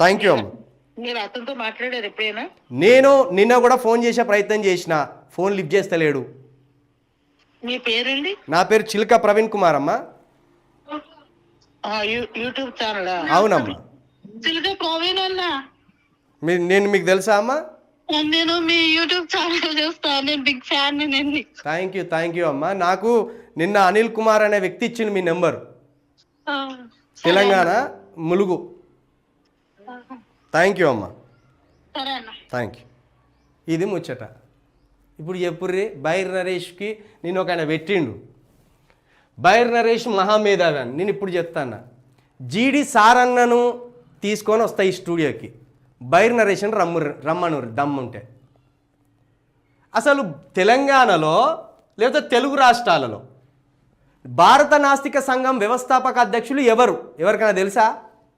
Thank you అమ్మ. మీరు అతనితో మాట్లాడారు ఎప్పుడైనా? నేను నిన్న కూడా ఫోన్ చేసే ప్రయత్నం చేసిన. Phone lift చేస్తలేడు. మీ పేరండి? నా పేరు చిలక ప్రవీణ్ కుమార్ అమ్మ. యూట్యూబ్ ఛానలా అవునమ్మా. సిల్గా ప్రవీణ్ అన్న. మీ నేను మీకు తెలుసా అమ్మా? నేను మీ యూట్యూబ్ ఛానల్ చూస్తాను నేను బిగ్ ఫ్యాన్ నేను థ్యాంక్ యూ థ్యాంక్ యూ అమ్మా. నాకు నిన్న అనిల్ కుమార్ అనే వ్యక్తి ఇచ్చింది మీ number. Telangana Mulugu. Thank you అమ్మా. థ్యాంక్ యూ ఇది ముచ్చట. ఇప్పుడు చెప్పుర్రి బైర్ నరేష్కి నేను ఒక ఆయన పెట్టిండు. బైర్ నరేష్ మహామేధావి అని నేను ఇప్పుడు చెప్తాను జీడి సారన్నను తీసుకొని వస్తా ఈ స్టూడియోకి. బైర్ నరేష్ అని రమ్ము రమ్మను దమ్ముంటే. అసలు తెలంగాణలో లేదా తెలుగు రాష్ట్రాలలో భారత నాస్తిక సంఘం వ్యవస్థాపక అధ్యక్షులు ఎవరు? ఎవరికైనా తెలుసా?